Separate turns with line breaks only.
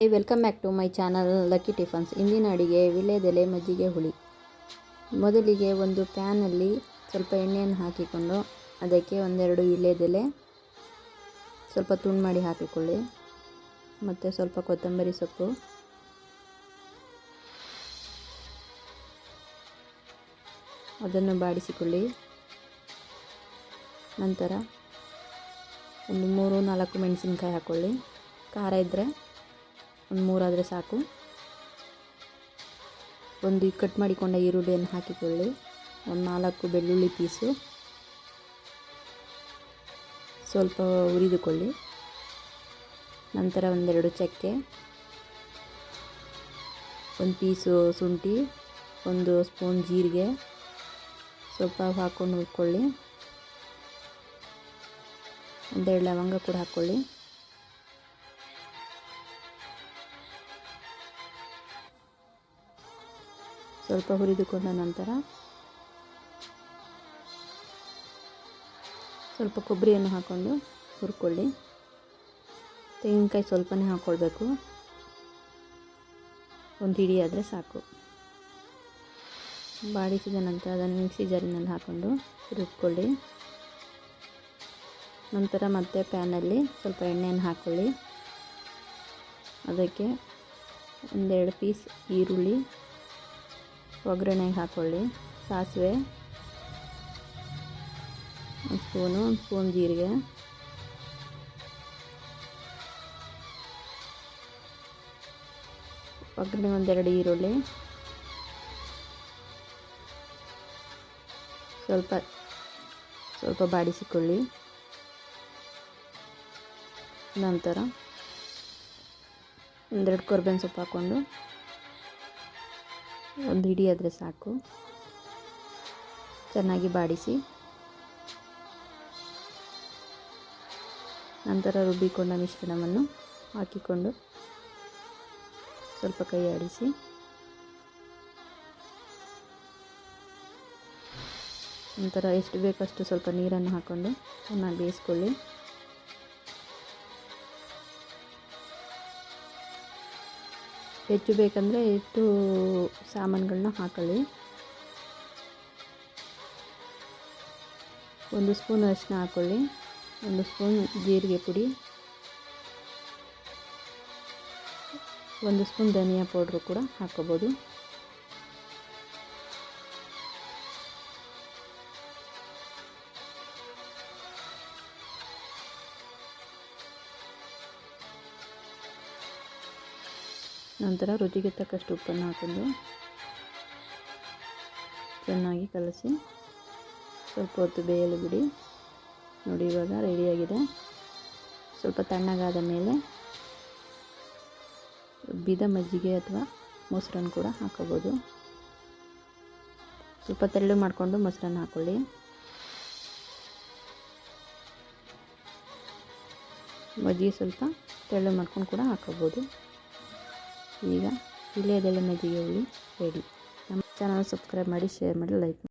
Welcome back to my channel lucky tiffins ಇಂದಿನ ಅಡಿಗೆ ವಿಳ್ಯದೆಲೆ ಮಜ್ಜಿಗೆ ಹುಳಿ. ಮೊದಲಿಗೆ ಒಂದು ಪ್ಯಾನಲ್ಲಿ ಸ್ವಲ್ಪ ಎಣ್ಣೆಯನ್ನು ಹಾಕಿಕೊಂಡು ಅದಕ್ಕೆ ಒಂದೆರಡು ವಿಳ್ಯದೆಲೆ ಸ್ವಲ್ಪ ತುಂಡು ಮಾಡಿ ಹಾಕಿಕೊಳ್ಳಿ. ಮತ್ತು ಸ್ವಲ್ಪ ಕೊತ್ತಂಬರಿ ಸೊಪ್ಪು. ಅದನ್ನು ಬಾಡಿಸಿಕೊಳ್ಳಿ. ನಂತರ ಒಂದು ಮೂರು ನಾಲ್ಕು ಮೆಣಸಿನ್ಕಾಯಿ ಹಾಕ್ಕೊಳ್ಳಿ ಖಾರ ಇದ್ದರೆ ಒಂದು ಮೂರಾದರೆ ಸಾಕು. ಒಂದು ಕಟ್ ಮಾಡಿಕೊಂಡ ಈರುಳ್ಳಿಯನ್ನು ಹಾಕಿಕೊಳ್ಳಿ. ಒಂದು ನಾಲ್ಕು ಬೆಳ್ಳುಳ್ಳಿ ಪೀಸು. ಸ್ವಲ್ಪ ಹುರಿದುಕೊಳ್ಳಿ ನಂತರ ಒಂದೆರಡು ಚಕ್ಕೆ. ಒಂದು ಪೀಸು ಶುಂಠಿ. ಒಂದು ಸ್ಪೂನ್ ಜೀರಿಗೆ. ಸ್ವಲ್ಪ ಹಾಕ್ಕೊಂಡು ಹುರ್ಕೊಳ್ಳಿ ಒಂದೆರಡು ಲವಂಗ ಕೂಡ ಹಾಕ್ಕೊಳ್ಳಿ. ಸ್ವಲ್ಪ ಹುರಿದುಕೊಂಡ ನಂತರ ಸ್ವಲ್ಪ ಕೊಬ್ಬರಿಯನ್ನು ಹಾಕ್ಕೊಂಡು ಹುರ್ಕೊಳ್ಳಿ. ತೆಂಗಿನಕಾಯಿ ಸ್ವಲ್ಪನೇ ಹಾಕ್ಕೊಳ್ಬೇಕು ಒಂದು ಹಿಡಿ ಆದರೆ ಸಾಕು. ಬಾಡಿಸಿದ ನಂತರ ಅದನ್ನು ಮಿಕ್ಸಿ ಜಾರಿನಲ್ಲಿ ಹಾಕ್ಕೊಂಡು ರುಬ್ಕೊಳ್ಳಿ ನಂತರ ಮತ್ತೆ ಪ್ಯಾನಲ್ಲಿ ಸ್ವಲ್ಪ ಎಣ್ಣೆಯನ್ನು ಹಾಕ್ಕೊಳ್ಳಿ ಅದಕ್ಕೆ ಒಂದೆರಡು ಪೀಸ್ ಈರುಳ್ಳಿ ಒಗ್ಗರಣೆಗೆ ಹಾಕ್ಕೊಳ್ಳಿ ಸಾಸಿವೆ, ಒಂದು ಸ್ಪೂನು, ಒಂದು ಸ್ಪೂನ್ ಜೀರಿಗೆ. ಒಗ್ಗರಣೆ ಒಂದೆರಡು ಈರುಳ್ಳಿ. ಸ್ವಲ್ಪ ಸ್ವಲ್ಪ ಬಾಡಿಸಿಕೊಳ್ಳಿ. ನಂತರ ಒಂದೆರಡು ಕೊರ್ಬೇವಿನ ಸೊಪ್ಪು ಹಾಕ್ಕೊಂಡು ಒಂದು ಹಿಡಿ ಆದರೆ ಸಾಕು. ಚೆನ್ನಾಗಿ ಬಾಡಿಸಿ. ನಂತರ ರುಬ್ಬಿಕೊಂಡ ಮಿಶ್ರಣವನ್ನು ಹಾಕಿಕೊಂಡು ಸ್ವಲ್ಪ ಕೈ ಆಡಿಸಿ. ನಂತರ ಎಷ್ಟು ಬೇಕಷ್ಟು ಸ್ವಲ್ಪ ನೀರನ್ನು ಹಾಕ್ಕೊಂಡು ಚೆನ್ನಾಗಿ ಬೇಯಿಸ್ಕೊಳ್ಳಿ. ಹೆಚ್ಚು ಬೇಕಂದರೆ ಹೆಚ್ಚು ಸಾಮಾನುಗಳನ್ನ ಹಾಕೊಳ್ಳಿ. ಒಂದು ಸ್ಪೂನ್ ಅರಿಶಿನ ಹಾಕ್ಕೊಳ್ಳಿ ಒಂದು ಸ್ಪೂನ್ ಜೀರಿಗೆ ಪುಡಿ, ಒಂದು ಸ್ಪೂನ್ ಧನಿಯಾ ಪೌಡ್ರು ಕೂಡ ಹಾಕ್ಕೋಬೋದು. ನಂತರ ರುಚಿಗೆ ತಕ್ಕಷ್ಟು ಉಪ್ಪನ್ನು ಹಾಕೊಂಡು ಚೆನ್ನಾಗಿ ಕಲಸಿ ಸ್ವಲ್ಪ ಹೊತ್ತು ಬೇಯಲು ಬಿಡಿ. ನೋಡಿ, ಇವಾಗ ರೆಡಿಯಾಗಿದೆ ಸ್ವಲ್ಪ ತಣ್ಣಗಾದ ಮೇಲೆ ಬಿದ ಮಜ್ಜಿಗೆ ಅಥವಾ ಮೊಸರನ್ನು ಕೂಡ ಹಾಕೋಬೋದು ಸ್ವಲ್ಪ ತೆಳ್ಳು ಮಾಡಿಕೊಂಡು ಮೊಸರನ್ನು ಹಾಕ್ಕೊಳ್ಳಿ ಮಜ್ಜಿಗೆ ಸ್ವಲ್ಪ ತೆಳ್ಳು ಮಾಡ್ಕೊಂಡು ಕೂಡ ಹಾಕೋಬೋದು ಈಗ ಇಲ್ಲೇ ಮಜ್ಜಿಗೆ ಹುಳಿ ರೆಡಿ ನಮ್ಮ ಚಾನಲ್ ಸಬ್ಸ್ಕ್ರೈಬ್ ಮಾಡಿ ಶೇರ್ ಮಾಡಿ ಲೈಕ್